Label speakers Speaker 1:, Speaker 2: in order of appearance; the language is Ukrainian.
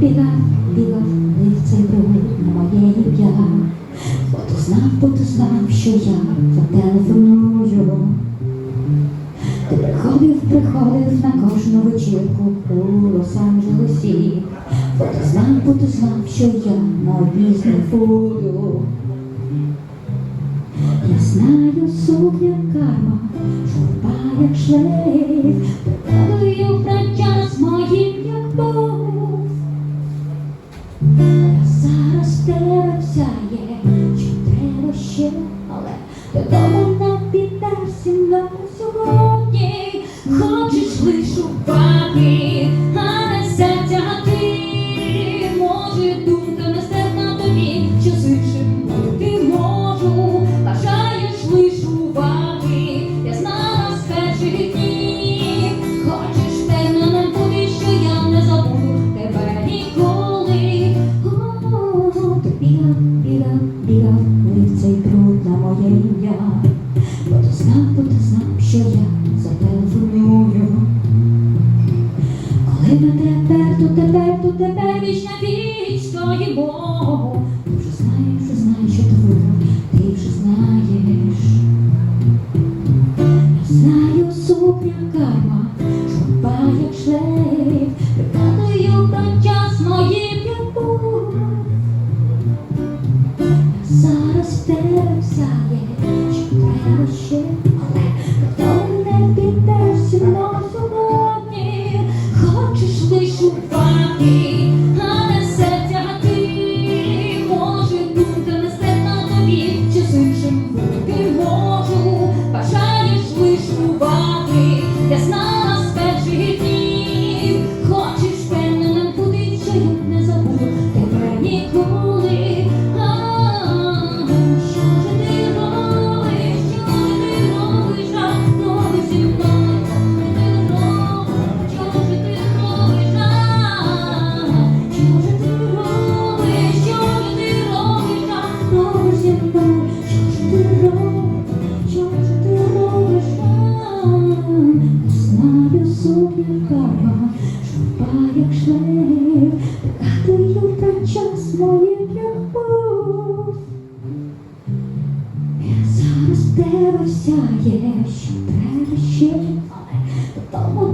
Speaker 1: Біла, біла ливця й проводить на моє ім'я. Бо ти знав, бо ти знав, що я зателефоную. Ти приходив, приходив на кожну вечірку у Лос-Анджелесі. Бо ти знав, бо ти знав, що я на обізні буду. Я знаю сукня карма, журба як шлейф, пригадую про час моїм як Бог. Зараз тебе всяє, що треба ще, але додому не підеш зі мною сьогодні. Хочеш лиш знав, бо ти знав, що я зателефоную. Коли ми тепер, то тепер, то тепер віч на віч стоїмо. Ти вже знаєш, вже знаєш, що ти вибрав, ти вже знаєш. Я знаю сукня карма, тебе всяє, що треба ще, але додому